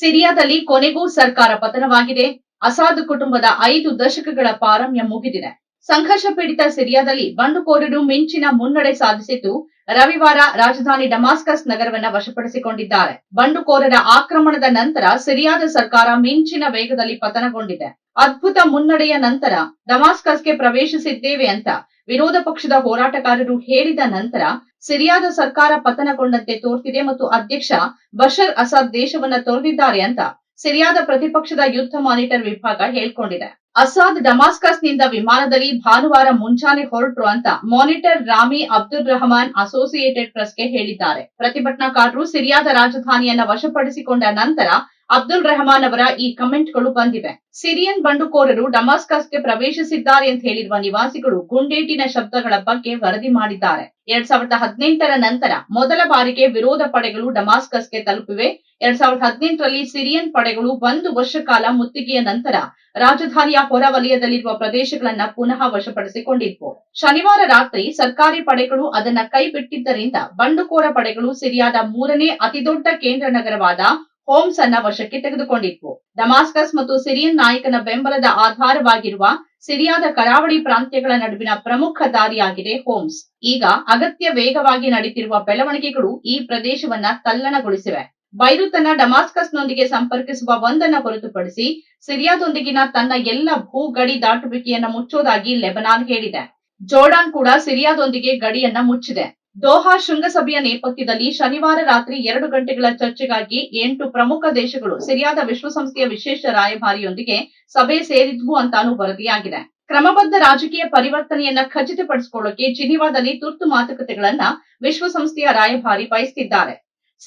ಸಿರಿಯಾದಲ್ಲಿ ಕೊನೆಗೂ ಸರ್ಕಾರ ಪತನವಾಗಿದೆ. ಅಸಾದ್ ಕುಟುಂಬದ ಐದು ದಶಕಗಳ ಪಾರಮ್ಯ ಮುಗಿದಿದೆ. ಸಂಘರ್ಷ ಪೀಡಿತ ಸಿರಿಯಾದಲ್ಲಿ ಬಂಡುಕೋರರು ಮಿಂಚಿನ ಮುನ್ನಡೆ ಸಾಧಿಸಿದ್ದು ರವಿವಾರ ರಾಜಧಾನಿ ಡಮಾಸ್ಕಸ್ ನಗರವನ್ನ ವಶಪಡಿಸಿಕೊಂಡಿದ್ದಾರೆ. ಬಂಡುಕೋರರ ಆಕ್ರಮಣದ ನಂತರ ಸಿರಿಯಾದ ಸರ್ಕಾರ ಮಿಂಚಿನ ವೇಗದಲ್ಲಿ ಪತನಗೊಂಡಿದೆ. ಅದ್ಭುತ ಮುನ್ನಡೆಯ ನಂತರ ಡಮಾಸ್ಕಸ್ಗೆ ಪ್ರವೇಶಿಸಿದ್ದೇವೆ ಅಂತ ವಿರೋಧ ಪಕ್ಷದ ಹೋರಾಟಗಾರರು ಹೇಳಿದ ನಂತರ ಸಿರಿಯಾದ ಸರ್ಕಾರ ಪತನಗೊಂಡಂತೆ ತೋರ್ತಿದೆ ಮತ್ತು ಅಧ್ಯಕ್ಷ ಬಶರ್ ಅಸಾದ್ ದೇಶವನ್ನ ತೊರೆದಿದ್ದಾರೆ ಅಂತ ಸಿರಿಯಾದ ಪ್ರತಿಪಕ್ಷದ ಯುದ್ಧ ಮಾನಿಟರ್ ವಿಭಾಗ ಹೇಳ್ಕೊಂಡಿದೆ. ಅಸಾದ್ ಡಮಾಸ್ಕಸ್ನಿಂದ ವಿಮಾನದಲ್ಲಿ ಭಾನುವಾರ ಮುಂಜಾನೆ ಹೊರಟರು ಅಂತ monitor Rami Abdul Rahman associated ಪ್ರೆಸ್ಗೆ ಹೇಳಿದ್ದಾರೆ. ಪ್ರತಿಭಟನಾಕಾರರು ಸಿರಿಯಾದ ರಾಜಧಾನಿಯನ್ನ ವಶಪಡಿಸಿಕೊಂಡ ನಂತರ ಅಬ್ದುಲ್ ರೆಹಮಾನ್ ಅವರ ಈ ಕಮೆಂಟ್ಗಳು ಬಂದಿವೆ. ಸಿರಿಯನ್ ಬಂಡುಕೋರರು ಡಮಾಸ್ಕಸ್ಗೆ ಪ್ರವೇಶಿಸಿದ್ದಾರೆ ಅಂತ ಹೇಳಿರುವ ನಿವಾಸಿಗಳು ಗುಂಡೇಟಿನ ಶಬ್ದಗಳ ಬಗ್ಗೆ ವರದಿ ಮಾಡಿದ್ದಾರೆ. ಎರಡ್ ಸಾವಿರದ ಹದಿನೆಂಟರ ನಂತರ ಮೊದಲ ಬಾರಿಗೆ ವಿರೋಧ ಪಡೆಗಳು ಡಮಾಸ್ಕಸ್ಗೆ ತಲುಪಿವೆ. ಎರಡ್ ಸಾವಿರದ ಹದಿನೆಂಟರಲ್ಲಿ ಸಿರಿಯನ್ ಪಡೆಗಳು ಒಂದು ವರ್ಷ ಕಾಲ ಮುತ್ತಿಗೆಯ ನಂತರ ರಾಜಧಾನಿಯ ಹೊರವಲಯದಲ್ಲಿರುವ ಪ್ರದೇಶಗಳನ್ನ ಪುನಃ ವಶಪಡಿಸಿಕೊಂಡಿದ್ವು ಶನಿವಾರ ರಾತ್ರಿ ಸರ್ಕಾರಿ ಪಡೆಗಳು ಅದನ್ನ ಕೈಬಿಟ್ಟಿದ್ದರಿಂದ ಬಂಡುಕೋರ ಪಡೆಗಳು ಸಿರಿಯಾದ ಮೂರನೇ ಅತಿದೊಡ್ಡ ಕೇಂದ್ರ ನಗರವಾದ ಹೋಮ್ಸ್ ಅನ್ನ ವಶಕ್ಕೆ ತೆಗೆದುಕೊಂಡಿತ್ತು. ಡಮಾಸ್ಕಸ್ ಮತ್ತು ಸಿರಿಯನ್ ನಾಯಕನ ಬೆಂಬಲದ ಆಧಾರವಾಗಿರುವ ಸಿರಿಯಾದ ಕರಾವಳಿ ಪ್ರಾಂತ್ಯಗಳ ನಡುವಿನ ಪ್ರಮುಖ ದಾರಿಯಾಗಿದೆ ಹೋಮ್ಸ್ ಈಗ ಅಗತ್ಯ ವೇಗವಾಗಿ ನಡೆಯುತ್ತಿರುವ ಬೆಳವಣಿಗೆಗಳು ಈ ಪ್ರದೇಶವನ್ನ ತಲ್ಲಣಗೊಳಿಸಿವೆ. ಬೈರುತ್ ಅನ್ನ ಡಮಾಸ್ಕಸ್ನೊಂದಿಗೆ ಸಂಪರ್ಕಿಸುವ ಒಂದನ್ನ ಹೊರತುಪಡಿಸಿ ಸಿರಿಯಾದೊಂದಿಗಿನ ತನ್ನ ಎಲ್ಲ ಭೂ ಗಡಿ ದಾಟುವಿಕೆಯನ್ನ ಮುಚ್ಚೋದಾಗಿ ಲೆಬನಾನ್ ಹೇಳಿದೆ. ಜೋರ್ಡಾನ್ ಕೂಡ ಸಿರಿಯಾದೊಂದಿಗೆ ಗಡಿಯನ್ನ ಮುಚ್ಚಿದೆ. ದೋಹಾ ಶೃಂಗಸಭೆಯ ನೇಪಥ್ಯದಲ್ಲಿ ಶನಿವಾರ ರಾತ್ರಿ ಎರಡು ಗಂಟೆಗಳ ಚರ್ಚೆಗಾಗಿ ಎಂಟು ಪ್ರಮುಖ ದೇಶಗಳು, ಸಿರಿಯಾದ ವಿಶ್ವಸಂಸ್ಥೆಯ ವಿಶೇಷ ರಾಯಭಾರಿಯೊಂದಿಗೆ ಸಭೆ ಸೇರಿದ್ವು ಅಂತಾನು ವರದಿಯಾಗಿದೆ. ಕ್ರಮಬದ್ಧ ರಾಜಕೀಯ ಪರಿವರ್ತನೆಯನ್ನ ಖಚಿತಪಡಿಸಿಕೊಳ್ಳೋಕೆ ಜಿನಿವಾದಲ್ಲಿ ತುರ್ತು ಮಾತುಕತೆಗಳನ್ನ ವಿಶ್ವಸಂಸ್ಥೆಯ ರಾಯಭಾರಿ ಬಯಸುತ್ತಿದ್ದಾರೆ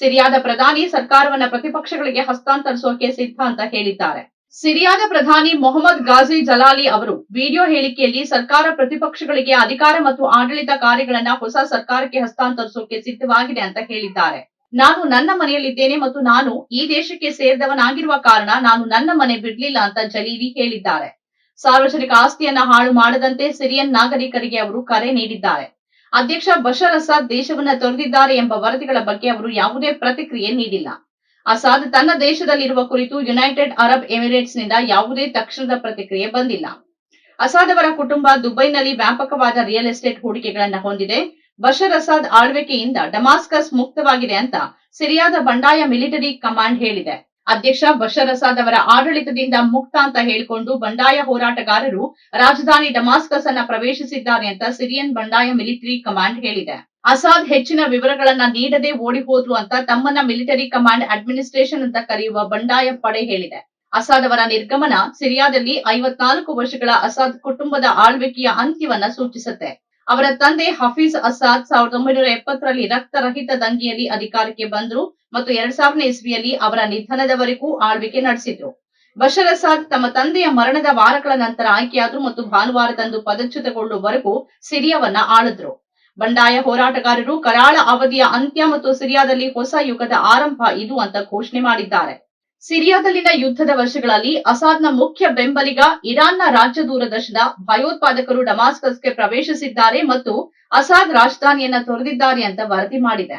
ಸಿರಿಯಾದ ಪ್ರಧಾನಿ ಸರ್ಕಾರವನ್ನ ಪ್ರತಿಪಕ್ಷಗಳಿಗೆ ಹಸ್ತಾಂತರಿಸೋಕೆ ಸಿದ್ಧ ಅಂತ ಹೇಳಿದ್ದಾರೆ. ಸಿರಿಯಾದ ಪ್ರಧಾನಿ ಮೊಹಮ್ಮದ್ ಗಾಜಿ ಜಲಾಲಿ ಅವರು ವಿಡಿಯೋ ಹೇಳಿಕೆಯಲ್ಲಿ ಸರ್ಕಾರ ಪ್ರತಿಪಕ್ಷಗಳಿಗೆ ಅಧಿಕಾರ ಮತ್ತು ಆಡಳಿತ ಕಾರ್ಯಗಳನ್ನ ಹೊಸ ಸರ್ಕಾರಕ್ಕೆ ಹಸ್ತಾಂತರಿಸೋಕೆ ಸಿದ್ಧವಾಗಿದೆ ಅಂತ ಹೇಳಿದ್ದಾರೆ. ನಾನು ನನ್ನ ಮನೆಯಲ್ಲಿದ್ದೇನೆ ಮತ್ತು ನಾನು ಈ ದೇಶಕ್ಕೆ ಸೇರಿದವನಾಗಿರುವ ಕಾರಣ ನಾನು ನನ್ನ ಮನೆ ಬಿಡ್ಲಿಲ್ಲ ಅಂತ ಜಲೀಲಿ ಹೇಳಿದ್ದಾರೆ. ಸಾರ್ವಜನಿಕ ಆಸ್ತಿಯನ್ನ ಹಾಳು ಮಾಡದಂತೆ ಸಿರಿಯನ್ ನಾಗರಿಕರಿಗೆ ಅವರು ಕರೆ ನೀಡಿದ್ದಾರೆ. ಅಧ್ಯಕ್ಷ ಬಶರ್ ಅಸಾದ್ ದೇಶವನ್ನ ತೊರೆದಿದ್ದಾರೆ ಎಂಬ ವರದಿಗಳ ಬಗ್ಗೆ ಅವರು ಯಾವುದೇ ಪ್ರತಿಕ್ರಿಯೆ ನೀಡಿಲ್ಲ. ಅಸಾದ್ ತನ್ನ ದೇಶದಲ್ಲಿರುವ ಕುರಿತು ಯುನೈಟೆಡ್ ಅರಬ್ ಎಮಿರೇಟ್ಸ್ನಿಂದ ಯಾವುದೇ ತಕ್ಷಣದ ಪ್ರತಿಕ್ರಿಯೆ ಬಂದಿಲ್ಲ. ಅಸಾದ್ ಅವರ ಕುಟುಂಬ ದುಬೈನಲ್ಲಿ ವ್ಯಾಪಕವಾದ ರಿಯಲ್ ಎಸ್ಟೇಟ್ ಹೂಡಿಕೆಗಳನ್ನು ಹೊಂದಿದೆ. ಬಷರ್ ಅಸಾದ್ ಆಳ್ವಿಕೆಯಿಂದ ಡಮಾಸ್ಕಸ್ ಮುಕ್ತವಾಗಿದೆ ಅಂತ ಸಿರಿಯಾದ ಬಂಡಾಯ ಮಿಲಿಟರಿ ಕಮಾಂಡ್ ಹೇಳಿದೆ. ಅಧ್ಯಕ್ಷ ಬಷರ್ ಅಸಾದ್ ಅವರ ಆಡಳಿತದಿಂದ ಮುಕ್ತ ಅಂತ ಹೇಳಿಕೊಂಡು ಬಂಡಾಯ ಹೋರಾಟಗಾರರು ರಾಜಧಾನಿ ಡಮಾಸ್ಕಸ್ ಅನ್ನ ಪ್ರವೇಶಿಸಿದ್ದಾರೆ ಅಂತ ಸಿರಿಯನ್ ಬಂಡಾಯ ಮಿಲಿಟರಿ ಕಮಾಂಡ್ ಹೇಳಿದೆ. ಅಸಾದ್ ಹೆಚ್ಚಿನ ವಿವರಗಳನ್ನ ನೀಡದೆ ಓಡಿ ಅಂತ ತಮ್ಮನ್ನ ಮಿಲಿಟರಿ ಕಮಾಂಡ್ ಅಡ್ಮಿನಿಸ್ಟ್ರೇಷನ್ ಅಂತ ಕರೆಯುವ ಬಂಡಾಯ ಪಡೆ ಹೇಳಿದೆ. ಅಸಾದ್ ಅವರ ನಿರ್ಗಮನ ಸಿರಿಯಾದಲ್ಲಿ ಐವತ್ನಾಲ್ಕು ವರ್ಷಗಳ ಅಸಾದ್ ಕುಟುಂಬದ ಆಳ್ವಿಕೆಯ ಅಂತ್ಯವನ್ನ ಸೂಚಿಸುತ್ತೆ. ಅವರ ತಂದೆ ಹಫೀಜ್ ಅಸಾದ್ ಸಾವಿರದ ಒಂಬೈನೂರ ಎಪ್ಪತ್ತರಲ್ಲಿ ರಕ್ತರಹಿತ ದಂಗೆಯಲ್ಲಿ ಅಧಿಕಾರಕ್ಕೆ ಬಂದರು ಮತ್ತು ಎರಡ್ ಸಾವಿರನೇ ಇಸ್ವಿಯಲ್ಲಿ ಅವರ ನಿಧನದವರೆಗೂ ಆಳ್ವಿಕೆ ನಡೆಸಿದ್ರು. ಬಶರ್ ಅಸಾದ್ ತಮ್ಮ ತಂದೆಯ ಮರಣದ ವಾರಗಳ ನಂತರ ಆಯ್ಕೆಯಾದ್ರು ಮತ್ತು ಭಾನುವಾರದಂದು ಪದಚ್ಯುತಗೊಳ್ಳುವವರೆಗೂ ಸಿರಿಯಾವನ್ನ ಆಳಿದ್ರು. ಬಂಡಾಯ ಹೋರಾಟಗಾರರು ಕರಾಳ ಅವಧಿಯ ಅಂತ್ಯ ಮತ್ತು ಸಿರಿಯಾದಲ್ಲಿ ಹೊಸ ಯುಗದ ಆರಂಭ ಇದು ಅಂತ ಘೋಷಣೆ ಮಾಡಿದ್ದಾರೆ. ಸಿರಿಯಾದಲ್ಲಿನ ಯುದ್ಧದ ವರ್ಷಗಳಲ್ಲಿ ಅಸಾದ್ನ ಮುಖ್ಯ ಬೆಂಬಲಿಗ ಇರಾನ್ನ ರಾಜ್ಯ ದೂರದರ್ಶನ ಭಯೋತ್ಪಾದಕರು ಡಮಾಸ್ಕಸ್ಗೆ ಪ್ರವೇಶಿಸಿದ್ದಾರೆ ಮತ್ತು ಅಸಾದ್ ರಾಜಧಾನಿಯನ್ನ ತೊರೆದಿದ್ದಾರೆ ಅಂತ ವರದಿ ಮಾಡಿದೆ.